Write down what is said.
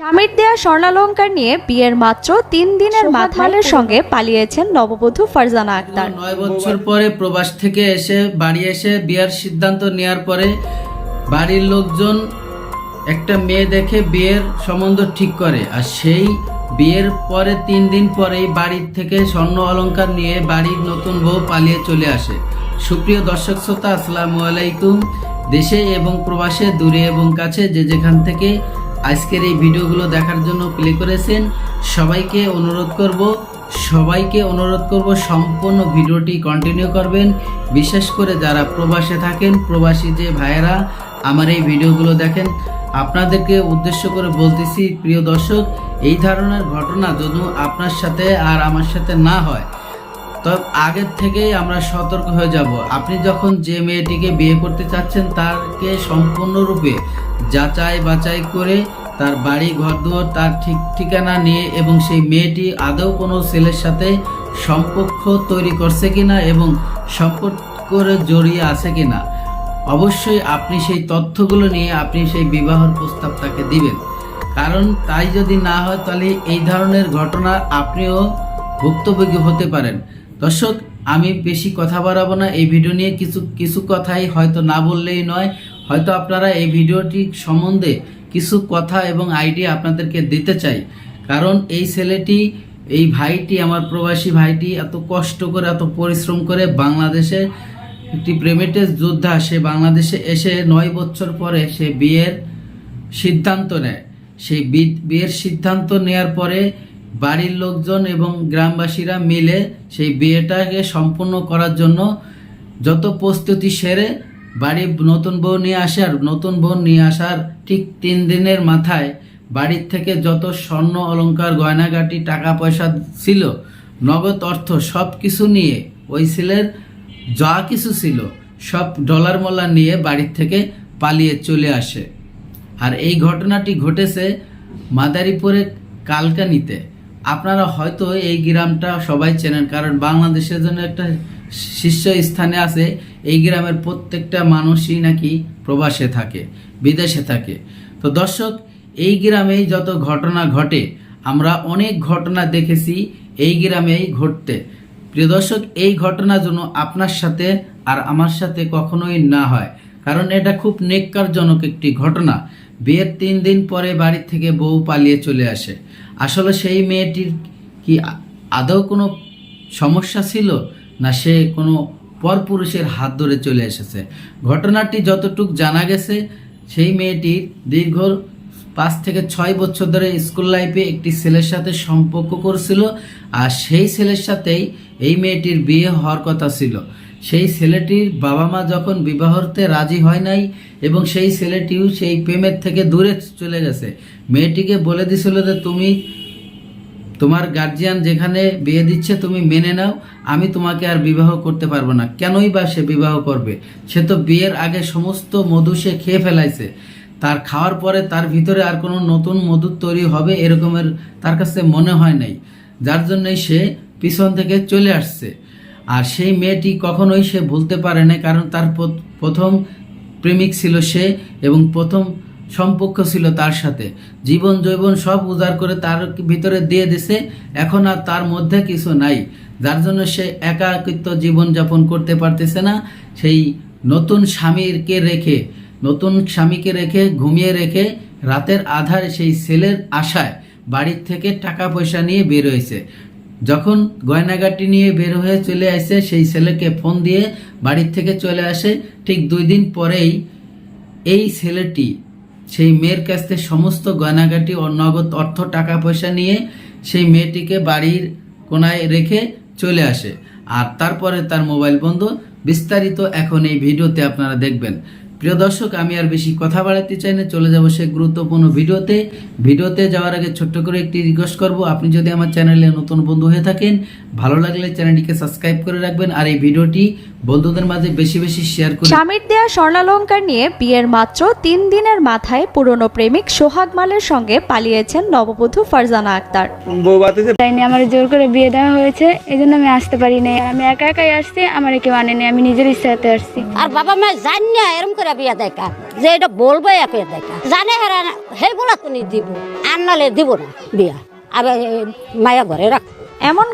স্বামীর দেয়া স্বর্ণালঙ্কার নিয়ে বিয়ের মাত্র তিন দিনের মাথালের সঙ্গে পালিয়েছেন নববধূ ফারজানা আক্তার। নয় বছর পরে প্রবাস থেকে এসে বাড়ি এসে বিয়ের সিদ্ধান্ত নেওয়ার পরে বাড়ির লোকজন একটা মেয়ে দেখে বিয়ের সম্বন্ধ ঠিক করে। আর সেই বিয়ের পরে তিন দিন পরেই বাড়ির থেকে স্বর্ণ অলংকার নিয়ে বাড়ির নতুন বউ পালিয়ে চলে আসে। সুপ্রিয় দর্শক শ্রোতা আসসালামু আলাইকুম। দেশে এবং প্রবাসে দূরে এবং কাছে যে যেখান থেকে আজকের এই ভিডিওগুলো দেখার জন্য প্লে করেছেন। সবাইকে অনুরোধ করব, সবাইকে অনুরোধ করব সম্পূর্ণ ভিডিওটি কন্টিনিউ করবেন। বিশেষ করে যারা প্রবাসে থাকেন, প্রবাসী যে ভাইয়েরা আমার এই ভিডিওগুলো দেখেন, আপনাদেরকে উদ্দেশ্য করে বলতেছি, প্রিয় দর্শক, এই ধরনের ঘটনা যদি আপনার সাথে আর আমার সাথে না হয় তবে আগের থেকেই আমরা সতর্ক হয়ে যাব। আপনি যখন যে মেয়েটিকে বিয়ে করতে চাচ্ছেন তাকে সম্পূর্ণরূপে যাচাই বাছাই করে তার বাড়ি, ঘরদুয়ার, তার ঠিক ঠিকানা নিয়ে এবং সেই মেয়েটি আদৌ কোনো ছেলের সাথে সম্পর্ক তৈরি করছে কিনা এবং সম্পর্কের জড়িয়ে আছে কিনা, অবশ্যই আপনি সেই তথ্যগুলো নিয়ে আপনি সেই বিবাহর প্রস্তাব তাকে দিবেন। কারণ তাই যদি না হয়, তাহলে এই ধরনের ঘটনা আপনিও ভুক্তভোগী হতে পারেন। দর্শক, আমি বেশি কথা বাড়াবো না। এই ভিডিও নিয়ে কিছু কিছু কথাই হয়তো না বললেই নয়। হয়তো আপনারা এই ভিডিওটি সম্বন্ধে কিছু কথা এবং আইডিয়া আপনাদেরকে দিতে চাই। কারণ এই ছেলেটি, এই ভাইটি, আমার প্রবাসী ভাইটি এত কষ্ট করে, এত পরিশ্রম করে বাংলাদেশে একটি প্রেমেটের যোদ্ধা, সে বাংলাদেশে এসে নয় বছর পরে সে বিয়ের সিদ্ধান্ত নেয়। সেই বিয়ের সিদ্ধান্ত নেয়ার পরে বাড়ির লোকজন এবং গ্রামবাসীরা মিলে সেই বিয়েটাকে সম্পূর্ণ করার জন্য যত প্রস্তুতি সেরে বাড়ি নতুন বউ নিয়ে আসে আর নতুন বউ নিয়ে আসার ঠিক তিন দিনের মাথায় বাড়ির থেকে যত স্বর্ণ অলংকার, গয়নাগাটি টাকা পয়সা ছিল, নগদ অর্থ সব কিছু নিয়ে ওই ছেলের যা কিছু ছিল সব ডলার মলার নিয়ে বাড়ির থেকে পালিয়ে চলে আসে। আর এই ঘটনাটি ঘটেছে মাদারীপুরে কালকানিতে। আপনারা হয়তো এই গ্রামটা সবাই চেনেন, কারণ বাংলাদেশের জন্য একটা শীর্ষ স্থানে আছে। এই গ্রামের প্রত্যেকটা মানুষই নাকি প্রবাসে থাকে, বিদেশে থাকে। তো দর্শক, এই গ্রামেই যত ঘটনা ঘটে, আমরা অনেক ঘটনা দেখেছি এই গ্রামেই ঘটতে। প্রিয় দর্শক, এই ঘটনা যেন আপনার সাথে আর আমার সাথে কখনোই না হয়, কারণ এটা খুব নেককারজনক একটি ঘটনা। বিয়ের তিন দিন পরে বাড়ি থেকে বউ পালিয়ে চলে আসে। আসলে সেই মেয়েটির কি আদৌ কোনো সমস্যা ছিল, না সে কোনো পরপুরুষের হাত ধরে চলে এসেছে? ঘটনাটি যতটুক জানা গেছে, সেই মেয়েটির দীর্ঘ পাঁচ থেকে ছয় বছর ধরে স্কুল লাইফে একটি ছেলের সাথে সম্পর্ক করছিল, আর সেই ছেলের সাথেই এই মেয়েটির বিয়ে হওয়ার কথা ছিল। সেই ছেলেটির বাবা মা যখন বিবাহতে রাজি হয় নাই এবং সেই ছেলেটিও সেই প্রেমের থেকে দূরে চলে গেছে। মেয়েটিকে বলে দিছিল যে, তুমি তোমার গার্জিয়ান যেখানে বিয়ে দিচ্ছে, তুমি মেনে নাও। আমি তোমাকে আর বিবাহ করতে পারব না। কেনই বা সে বিবাহ করবে? সে তো বিয়ের আগে সমস্ত মধু সে খেয়ে ফেলাইছে। তার খাওয়ার পরে তার ভিতরে আর কোনো নতুন মধু তৈরি হবে এরকমের তার কাছে মনে হয় নাই। যার জন্যই সে পিছন থেকে চলে আসছে। আর সেই মেয়েটি কখনোই সে ভুলতে পারে না কারণ তার প্রথম প্রেমিক ছিল সে এবং প্রথম সম্পর্ক ছিল তার সাথে। জীবন জৈবন সব উজাড় করে তার ভিতরে দিয়ে দিছে, এখন আর তার মধ্যে কিছু নাই। যার জন্য সে একাকিত্ব জীবনযাপন করতে পারতেছে না। সেই নতুন স্বামীকে রেখে, নতুন স্বামীকে রেখে, ঘুমিয়ে রেখে রাতের আধারে সেই ছেলের আশায় বাড়ির থেকে টাকা পয়সা নিয়ে বের হয়েছে। যখন গয়নাগাটি নিয়ে বের হয়ে চলে আসে, সেই ছেলেকে ফোন দিয়ে বাড়ির থেকে চলে আসে। ঠিক দুই দিন পরেই এই ছেলেটি, সেই মেয়ের কাছ থেকে সমস্ত গয়নাগাটি ও নগদ অর্থ টাকা পয়সা নিয়ে সেই মেয়েটিকে বাড়ির কোনায় রেখে চলে আসে। আর তারপরে তার মোবাইল বন্ধ। বিস্তারিত এখন এই ভিডিওতে আপনারা দেখবেন প্রিয় দর্শক আমি আর বেশি কথা বাড়াতে চাই না চলে যাব সেই গুরুত্বপূর্ণ ভিডিওতে। ভিডিওতে যাওয়ার আগে ছোট্ট করে একটি রিকোয়েস্ট করব আপনি যদি আমার চ্যানেলে নতুন বন্ধু হয়ে থাকেন ভালো লাগলে চ্যানেলটিকে সাবস্ক্রাইব করে রাখবেন আর এই ভিডিওটি বন্ধুদের মাঝে বেশি বেশি শেয়ার করে স্বামীর দেয়া স্বর্ণালঙ্কার নিয়ে বিয়ের মাত্র তিন দিনের মাথায় পুরনো প্রেমিক সোহাগ মালের সঙ্গে পালিয়েছেন নববধূ ফারজানা আক্তার। আমার জোর করে বিয়ে দেওয়া হয়েছে এই জন্য আমি আসতে পারি নাই। আমি একা একাই আসছি আমার কেউ আনেনি আমি নিজের ইচ্ছাতে আসছি। আর বাবা মা জানি না করে বিয়া দেখা। যে এটা বলব একে দেখা। জানে হেরা বলা তুমি দিব আর নালে দিব না বিয়া। আর মায়া ঘরে রাখ এমন